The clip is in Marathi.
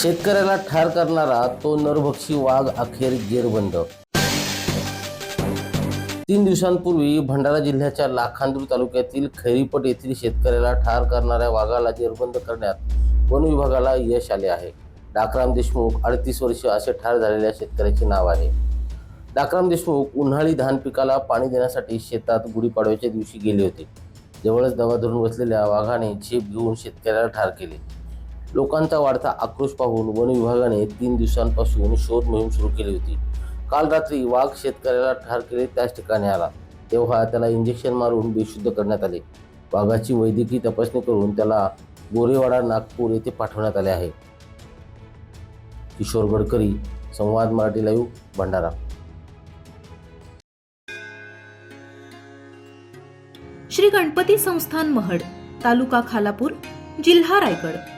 शेतकऱ्याला ठार करणारा तो नरभक्षी वाघ अखेर जेरबंद. तीन दिवसांपूर्वी भंडारा जिल्ह्याच्या लाखांदूर तालुक्यातील खैरीपट येथील शेतकऱ्याला ठार करणाऱ्या वाघाला जेरबंद करण्यात वन विभागाला यश आले आहे. डाकराम देशमुख अडतीस वर्ष असे ठार झालेल्या शेतकऱ्याचे नाव आहे. डाकराम देशमुख उन्हाळी धान पिकाला पाणी देण्यासाठी शेतात गुढीपाडव्याच्या दिवशी गेले होते. जवळच दवा धरून बसलेल्या वाघाने झेप घेऊन शेतकऱ्याला ठार केले. लोकांचा वाढता आक्रोश पाहून वन विभागाने तीन दिवसांपासून शोध मोहीम सुरू केली होती. काल रात्री वाघ शेतकऱ्याला ठार केले त्याच ठिकाणी आला. तेव्हा त्याला इंजेक्शन मारून बेशुद्ध करण्यात आले. वाघाची वैद्यकीय तपासणी करून त्याला गोरेवाडा नागपूर येथे पाठवण्यात आले आहे. किशोर गडकरी संवाद मराठी लाईव्ह भंडारा. श्री गणपती संस्थान महड तालुका खालापूर जिल्हा रायगड.